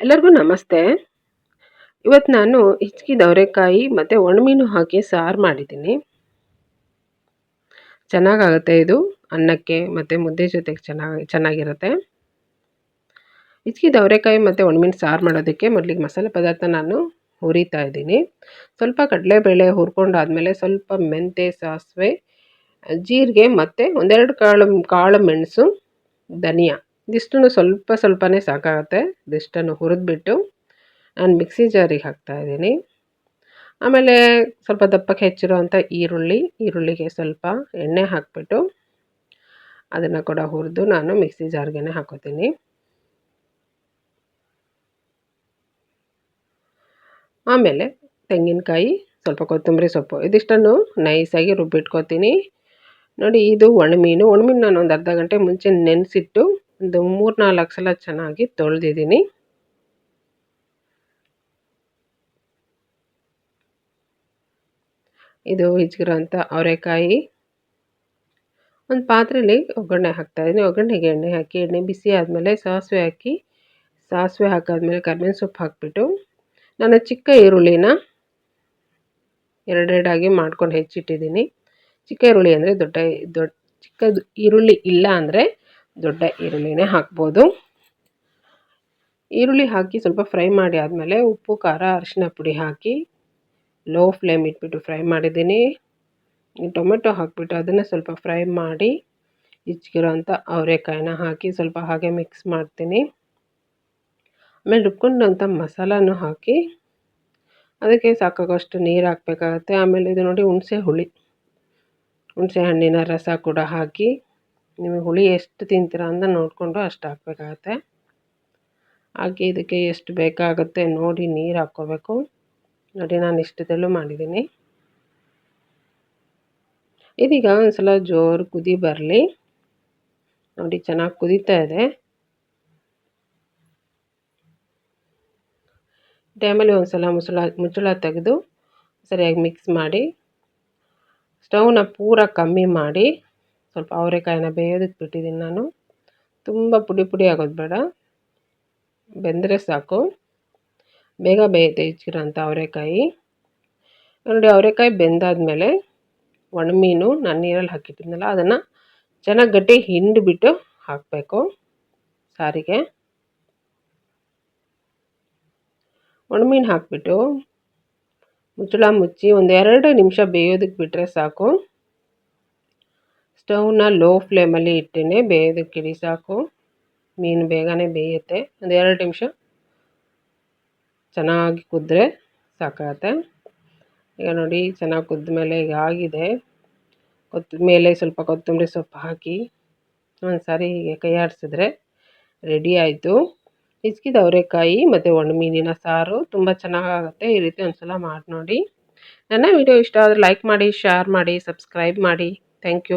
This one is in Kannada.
ಎಲ್ಲರಿಗೂ ನಮಸ್ತೆ. ಇವತ್ತು ನಾನು ಹಿಚ್ಕಿದ ಅವರೆಕಾಯಿ ಮತ್ತು ಒಣಮೀನು ಹಾಕಿ ಸಾರು ಮಾಡಿದ್ದೀನಿ. ಚೆನ್ನಾಗಾಗುತ್ತೆ ಇದು, ಅನ್ನಕ್ಕೆ ಮತ್ತು ಮುದ್ದೆ ಜೊತೆಗೆ ಚೆನ್ನಾಗಿ, ಚೆನ್ನಾಗಿರುತ್ತೆ. ಹಿಚ್ಕಿದ ದವರೆಕಾಯಿ ಮತ್ತು ಒಣಮೀನು ಸಾರು ಮಾಡೋದಕ್ಕೆ ಮೊದಲಿಗೆ ಮಸಾಲೆ ಪದಾರ್ಥ ನಾನು ಹುರಿತಾ ಇದ್ದೀನಿ. ಸ್ವಲ್ಪ ಕಡಲೆಬೇಳೆ ಹುರ್ಕೊಂಡಾದಮೇಲೆ ಸ್ವಲ್ಪ ಮೆಂತೆ ಸಾಸಿವೆ, ಜೀರಿಗೆ ಮತ್ತು ಒಂದೆರಡು ಕಾಳು ಕಾಳು ಮೆಣಸು, ಧನಿಯಾ. ಇದಿಷ್ಟನ್ನು ಸ್ವಲ್ಪ ಸ್ವಲ್ಪನೇ ಸಾಕಾಗುತ್ತೆ. ಇದಿಷ್ಟನ್ನು ಹುರಿದ್ಬಿಟ್ಟು ನಾನು ಮಿಕ್ಸಿ ಜಾರಿಗೆ ಹಾಕ್ತಾ ಇದ್ದೀನಿ. ಆಮೇಲೆ ಸ್ವಲ್ಪ ದಪ್ಪಕ್ಕೆ ಹೆಚ್ಚಿರುವಂಥ ಈರುಳ್ಳಿ, ಈರುಳ್ಳಿಗೆ ಸ್ವಲ್ಪ ಎಣ್ಣೆ ಹಾಕಿಬಿಟ್ಟು ಅದನ್ನು ಕೂಡ ಹುರಿದು ನಾನು ಮಿಕ್ಸಿ ಜಾರ್ಗೆ ಹಾಕೋತೀನಿ. ಆಮೇಲೆ ತೆಂಗಿನಕಾಯಿ, ಸ್ವಲ್ಪ ಕೊತ್ತಂಬರಿ ಸೊಪ್ಪು, ಇದಿಷ್ಟನ್ನು ನೈಸಾಗಿ ರುಬ್ಬಿಟ್ಕೋತೀನಿ. ನೋಡಿ ಇದು ಒಣಮೀನು. ಒಣಮೀನು ನಾನು ಒಂದು ಅರ್ಧ ಗಂಟೆ ಮುಂಚೆ ನೆನೆಸಿಟ್ಟು ಒಂದು ಮೂರು ನಾಲ್ಕು ಸಲ ಚೆನ್ನಾಗಿ ತೊಳೆದಿದ್ದೀನಿ. ಇದು ಹಿಚ್ಕಿರೋಂಥ ಅವರೆಕಾಯಿ. ಒಂದು ಪಾತ್ರೆಯಲ್ಲಿ ಒಗ್ಗರಣೆ ಹಾಕ್ತಾಯಿದ್ದೀನಿ ಒಗ್ಗರಣೆಗೆ ಎಣ್ಣೆ ಹಾಕಿ, ಎಣ್ಣೆ ಬಿಸಿ ಆದಮೇಲೆ ಸಾಸಿವೆ ಹಾಕಿ, ಸಾಸಿವೆ ಹಾಕಾದ್ಮೇಲೆ ಕರ್ಬೇವಿನ ಸೊಪ್ಪು ಹಾಕಿಬಿಟ್ಟು, ನಾನು ಚಿಕ್ಕ ಈರುಳ್ಳಿನ ಎರಡೆರಡಾಗಿ ಮಾಡ್ಕೊಂಡು ಹೆಚ್ಚಿಟ್ಟಿದ್ದೀನಿ. ಚಿಕ್ಕ ಈರುಳ್ಳಿ ಅಂದರೆ ದೊಡ್ಡ ದೊಡ್ಡ ಚಿಕ್ಕದು ಈರುಳ್ಳಿ ಇಲ್ಲ ಅಂದರೆ ದೊಡ್ಡ ಈರುಳ್ಳಿನೇ ಹಾಕ್ಬೋದು. ಈರುಳ್ಳಿ ಹಾಕಿ ಸ್ವಲ್ಪ ಫ್ರೈ ಮಾಡಿ ಆದಮೇಲೆ ಉಪ್ಪು, ಖಾರ ಅರಿಶಿನ ಪುಡಿ ಹಾಕಿ ಲೋ ಫ್ಲೇಮ್ ಇಟ್ಬಿಟ್ಟು ಫ್ರೈ ಮಾಡಿದ್ದೀನಿ. ಟೊಮೆಟೊ ಹಾಕಿಬಿಟ್ಟು ಅದನ್ನು ಸ್ವಲ್ಪ ಫ್ರೈ ಮಾಡಿ ಇಚ್ಕಿರೋಂಥ ಅವರೆಕಾಯಿನ ಹಾಕಿ ಸ್ವಲ್ಪ ಹಾಗೆ ಮಿಕ್ಸ್ ಮಾಡ್ತೀನಿ. ಆಮೇಲೆ ರುಬ್ಕೊಂಡಂಥ ಮಸಾಲನೂ ಹಾಕಿ ಅದಕ್ಕೆ ಸಾಕಾಗೋಷ್ಟು ನೀರು ಹಾಕಬೇಕಾಗತ್ತೆ. ಆಮೇಲೆ ಇದು ನೋಡಿ ಹುಣಸೆ ಹುಳಿ, ಹುಣಸೆ ಹಣ್ಣಿನ ರಸ ಕೂಡ ಹಾಕಿ ನೀವು ಹುಳಿ ಎಷ್ಟು ತಿಂತೀರ ಅಂತ ನೋಡಿಕೊಂಡು ಅಷ್ಟು ಹಾಕಬೇಕಾಗತ್ತೆ. ಹಾಕಿ ಇದಕ್ಕೆ ಎಷ್ಟು ಬೇಕಾಗುತ್ತೆ ನೋಡಿ ನೀರು ಹಾಕ್ಕೋಬೇಕು. ನೋಡಿ ನಾನು ಇಷ್ಟದಲ್ಲೂ ಮಾಡಿದ್ದೀನಿ. ಇದೀಗ ಒಂದು ಸಲ ಜೋರು ಕುದಿ ಬರಲಿ. ನೋಡಿ ಚೆನ್ನಾಗಿ ಕುದೀತಾ ಇದೆ. ಟೈಮಲ್ಲಿ ಒಂದು ಸಲ ಮುಸುಳ ಮುಚ್ಚಳ ತೆಗೆದು ಸರಿಯಾಗಿ ಮಿಕ್ಸ್ ಮಾಡಿ, ಸ್ಟವ್ನ ಪೂರ ಕಮ್ಮಿ ಮಾಡಿ. ಸ್ವಲ್ಪ ಅವರೆಕಾಯಿನ ಬೇಯೋದಕ್ಕೆ ಬಿಟ್ಟಿದ್ದೀನಿ ನಾನು. ತುಂಬ ಪುಡಿ ಪುಡಿ ಆಗೋದು ಬೇಡ. ಬೆಂದರೆ ಸಾಕು. ಬೇಗ ಬೇಯುತ್ತೆ ಹೆಚ್ಚಿರೋಂಥ ಅವರೆಕಾಯಿ. ನೋಡಿ, ಅವರೆಕಾಯಿ ಬೆಂದಾದಮೇಲೆ ಒಣಮೀನು, ನಾನು ನೀರಲ್ಲಿ ಹಾಕಿಟ್ಟಿದ್ನಲ್ಲ, ಅದನ್ನು ಚೆನ್ನಾಗಿ ಗಟ್ಟಿ ಹಿಂಡಿಬಿಟ್ಟು ಹಾಕಬೇಕು ಸಾರಿಗೆ. ಒಣಮೀನು ಹಾಕಿಬಿಟ್ಟು ಮುಚ್ಚಳ ಮುಚ್ಚಿ ಒಂದು ಎರಡು ನಿಮಿಷ ಬೇಯೋದಕ್ಕೆ ಬಿಟ್ಟರೆ ಸಾಕು. ಸ್ಟವ್ನ ಲೋ ಫ್ಲೇಮಲ್ಲಿ ಇಟ್ಟೇನೆ. ಬೇಯೋದಕ್ಕೆ ಇಡಿ ಸಾಕು. ಮೀನು ಬೇಗನೆ ಬೇಯುತ್ತೆ. ಒಂದು ಎರಡು ನಿಮಿಷ. ಚೆನ್ನಾಗಿ ಕುದ್ರೆ ಸಾಕಾಗತ್ತೆ. ಈಗ ನೋಡಿ, ಚೆನ್ನಾಗಿ ಕುದ್ದ ಮೇಲೆ ಈಗ ಆಗಿದೆ. ಕೊತ್ತ ಮೇಲೆ ಸ್ವಲ್ಪ ಕೊತ್ತಂಬರಿ ಸೊಪ್ಪು ಹಾಕಿ ಒಂದು ಸಾರಿ ಹೀಗೆ ಕೈ ಆಡಿಸಿದ್ರೆ ರೆಡಿ ಆಯಿತು. ಹಿಚ್ಕಿದ ಅವರೆಕಾಯಿ ಮತ್ತು ಒಣ ಮೀನಿನ ಸಾರು ತುಂಬ ಚೆನ್ನಾಗಾಗುತ್ತೆ. ಈ ರೀತಿ ಒಂದು ಸಲ ಮಾಡಿ ನೋಡಿ. ನನ್ನ ವಿಡಿಯೋ ಇಷ್ಟ ಆದರೆ ಲೈಕ್ ಮಾಡಿ ಶೇರ್ ಮಾಡಿ ಸಬ್ಸ್ಕ್ರೈಬ್ ಮಾಡಿ. Thank you